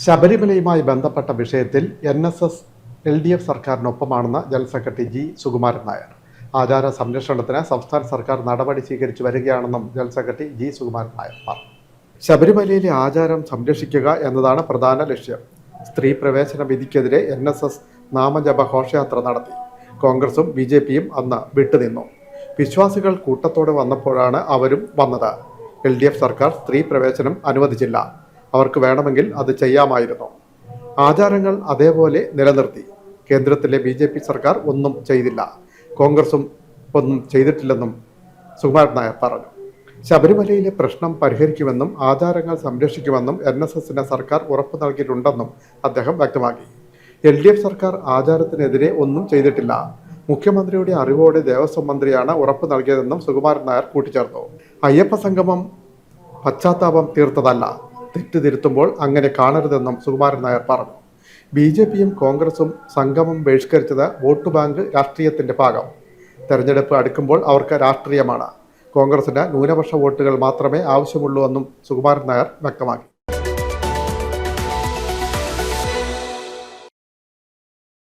ശബരിമലയുമായി ബന്ധപ്പെട്ട വിഷയത്തിൽ N S S L D F സർക്കാരിനൊപ്പമാണെന്ന് general secretary G Sukumaran Nair. ആചാര സംരക്ഷണത്തിന് സംസ്ഥാന സർക്കാർ നടപടി സ്വീകരിച്ചു വരികയാണെന്നും general secretary G Sukumaran Nair പറഞ്ഞു. ശബരിമലയിലെ ആചാരം സംരക്ഷിക്കുക എന്നതാണ് പ്രധാന ലക്ഷ്യം. സ്ത്രീ പ്രവേശന വിധിക്കെതിരെ എൻ എസ് എസ് നാമജപ ഘോഷയാത്ര നടത്തി. കോൺഗ്രസും ബി ജെ പിയും അന്ന് വിട്ടുനിന്നു. വിശ്വാസികൾ കൂട്ടത്തോടെ വന്നപ്പോഴാണ് അവരും വന്നത്. എൽ ഡി എഫ് സർക്കാർ സ്ത്രീ പ്രവേശനം അനുവദിച്ചില്ല. അവർക്ക് വേണമെങ്കിൽ അത് ചെയ്യാമായിരുന്നു. ആചാരങ്ങൾ അതേപോലെ നിലനിർത്തി. കേന്ദ്രത്തിലെ ബി ജെ പി സർക്കാർ ഒന്നും ചെയ്തില്ല. കോൺഗ്രസും ഒന്നും ചെയ്തിട്ടില്ലെന്നും സുകുമാരൻ നായർ പറഞ്ഞു. ശബരിമലയിലെ പ്രശ്നം പരിഹരിക്കുമെന്നും ആചാരങ്ങൾ സംരക്ഷിക്കുമെന്നും എൻ എസ് എസിന് സർക്കാർ ഉറപ്പു നൽകിയിട്ടുണ്ടെന്നും അദ്ദേഹം വ്യക്തമാക്കി. എൽ ഡി എഫ് സർക്കാർ ആചാരത്തിനെതിരെ ഒന്നും ചെയ്തിട്ടില്ല. മുഖ്യമന്ത്രിയുടെ അറിവോടെ ദേവസ്വം മന്ത്രിയാണ് ഉറപ്പു നൽകിയതെന്നും സുകുമാരൻ നായർ കൂട്ടിച്ചേർത്തു. അയ്യപ്പ സംഗമം പശ്ചാത്താപം തീർത്തതല്ല. തെറ്റ് തിരുത്തുമ്പോൾ അങ്ങനെ കാണരുതെന്നും സുകുമാരൻ നായർ പറഞ്ഞു. ബി ജെ പിയും കോൺഗ്രസും സംഗമം ബഹിഷ്കരിച്ചത് വോട്ട് ബാങ്ക് രാഷ്ട്രീയത്തിന്റെ ഭാഗം. തെരഞ്ഞെടുപ്പ് അടുക്കുമ്പോൾ അവർക്ക് രാഷ്ട്രീയമാണ്. കോൺഗ്രസിന് ന്യൂനപക്ഷ വോട്ടുകൾ മാത്രമേ ആവശ്യമുള്ളൂ എന്നും സുകുമാരൻ നായർ വ്യക്തമാക്കി.